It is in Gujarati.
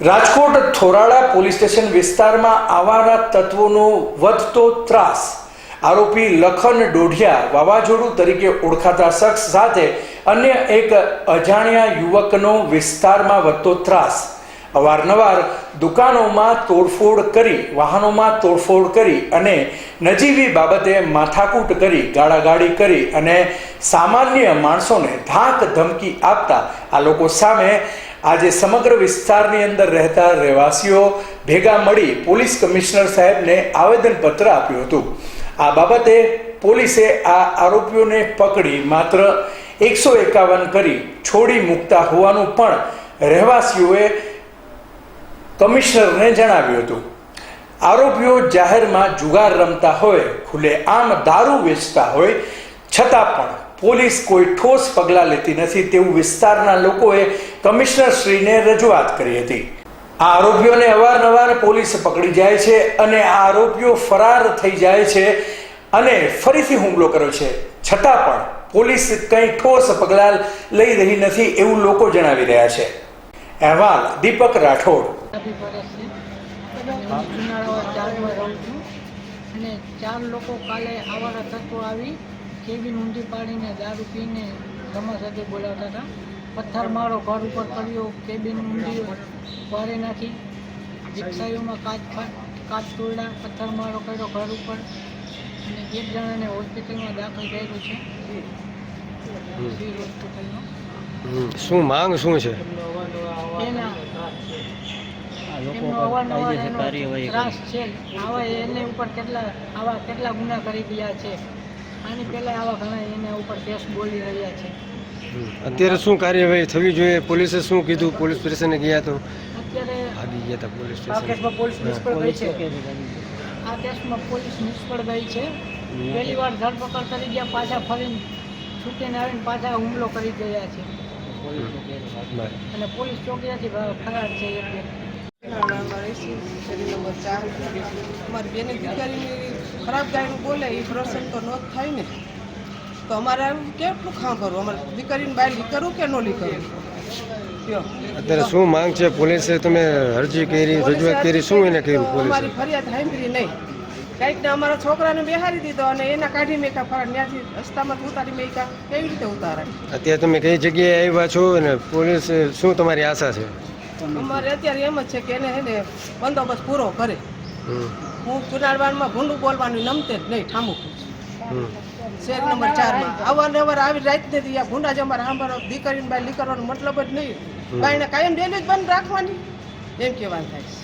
રાજકોટ થોરાળા પોલીસ સ્ટેશન વિસ્તારમાં આવારા તત્વોનો વધતો ત્રાસ. આરોપી લખન ડોઢિયા વાવાઝોડું તરીકે ઓળખાતા શખ્સ સાથે અન્ય એક અજાણ્યા યુવકનો વિસ્તારમાં વધતો ત્રાસ. અવારનવાર દુકાનોમાં તોડફોડ કરી, વાહનોમાં તોડફોડ કરી અને નજીવી બાબતે માથાકૂટ કરી, ગાળાગાળી કરી અને સામાન્ય માણસોને ધાક ધમકી આપતા આ લોકો સામે આજે સમગ્ર વિસ્તારની અંદર રહેતા રહેવાસીઓ ભેગા મળી પોલીસ કમિશનર સાહેબને આવેદનપત્ર આપ્યું હતું. આ બાબતે પોલીસે આ આરોપીઓને પકડી માત્ર એકસો એકાવન કરી છોડી મૂકતા હોવાનું પણ રહેવાસીઓએ કમિશનરને જણાવ્યું હતું, આરોપીઓ જાહેરમાં જુગાર રમતા હોય ખુલ્લે આમ દારૂ વેચતા હોય, છતાં પણ પોલીસ કોઈ ઠોસ પગલાં લેતી નથી તેવું વિસ્તારના લોકોએ કમિશનરશ્રીને રજૂઆત કરી હતી. આ આરોપીઓને અવારનવાર પોલીસ પકડી જાય છે અને આ આરોપીઓ ફરાર થઈ જાય છે અને ફરીથી હુમલો કર્યો છે. છતાં પણ પોલીસ કંઈ ઠોસ પગલાં લઈ રહી નથી એવું લોકો જણાવી રહ્યા છે. અહેવાલ દીપક રાઠોડ. આપી પડે છે હું. જુનાળા ચારમાં રહું છું અને ચાર લોકો કાલે આવારા તત્વો આવી કેબિન ઊંધી પાડીને દારૂ પીને રમા સાથે બોલાવતા હતા. પથ્થર મારો ઘર ઉપર કર્યો કેબિન ઊંધી વારે નાખી. રિક્ષાઓમાં કાચ કાચ તોડ્યા પથ્થર મારો કર્યો ઘર ઉપર. અને એક જણાને હોસ્પિટલમાં દાખલ કર્યું છે. સિવિલ હોસ્પિટલમાં શું માંગ શું છે? એના ઉપર કેટલા આવા કેટલા ગુના કરી ગયા છે આની પહેલા આવા ઘણા એના ઉપર કેસ બોલી રહ્યા છે અત્યારે શું કાર્યવાહી થવી જોઈએ? પોલીસે શું કીધું? પોલીસ સ્ટેશને ગયા તો? અત્યારે ભાગી ગયા હતા પોલીસ આ પોલીસ સ્ટેશન નિષ્ફળ ગઈ છે. આ કેસમાં પોલીસ નિષ્ફળ ગઈ છે. પહેલી વાર ધરપકડ કરી ગયા પાછા ફરીને છૂટીને આવીને પાછા હુમલો કરી ગયા છે. અને પોલીસ ચોકીયાથી ફરાર છે અમારે બેને દીકરીની ખરાબ ગાયનું બોલે એ પ્રસંગ તો ન થાય ને. તો અમારે કેટલું ખાંભરવું અમારે દીકરીને બાય લીકરવું કે ન લીકરવું કયો અત્યારે શું માંગ છે પોલીસે? તમે અરજી કરી રજૂઆત કરી શું એને કહ્યું અમારી પોલીસે? ફરિયાદ સાંભળી નહીં. કંઈક ને અમારા છોકરાને બેહારી દીધો અને એના કાઢી મેકા ફરા ત્યાંથી રસ્તામાં ઉતારી મેકા કેવી રીતે ઉતારાય? અત્યારે તમે કઈ જગ્યાએ આવ્યા છો અને પોલીસ શું તમારી આશા છે? અમારે અત્યારે એમ જ છે કે એને હે ને બંદોબસ્ત પૂરો કરે. હું ચુનાડવાનમાં ભૂંડું બોલવાનું નમતે જ નહીં ઠામું. શેર નંબર ચારમાં. અવારનવાર આવી રાત નથી આ ભૂંડા જ અમારે સાંભળો દીકરીને બાય લીકરવાનો મતલબ જ નહીં. બાઈને કાયમ ડેલી જ બંધ રાખવાની. એમ કહેવાનું થાય